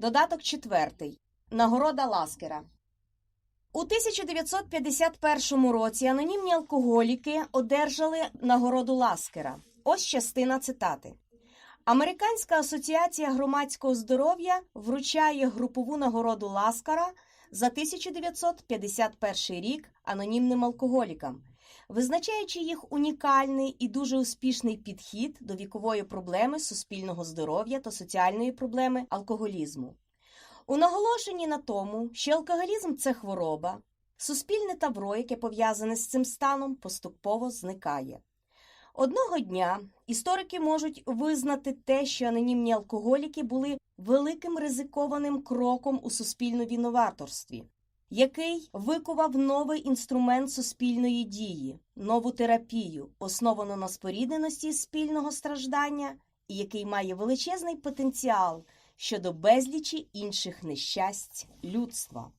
Додаток четвертий. Нагорода Ласкера. У 1951 році анонімні алкоголіки одержали нагороду Ласкера. Ось частина цитати. Американська асоціація громадського здоров'я вручає групову нагороду Ласкара за 1951 рік анонімним алкоголікам, визначаючи їх унікальний і дуже успішний підхід до вікової проблеми суспільного здоров'я та соціальної проблеми алкоголізму. У наголошенні на тому, що алкоголізм це хвороба, суспільне тавро, яке пов'язане з цим станом, поступово зникає. Одного дня історики можуть визнати те, що анонімні алкоголіки були великим ризикованим кроком у суспільному винуваторстві, який викував новий інструмент суспільної дії, нову терапію, основану на спорідненості спільного страждання, і який має величезний потенціал щодо безлічі інших нещасть людства.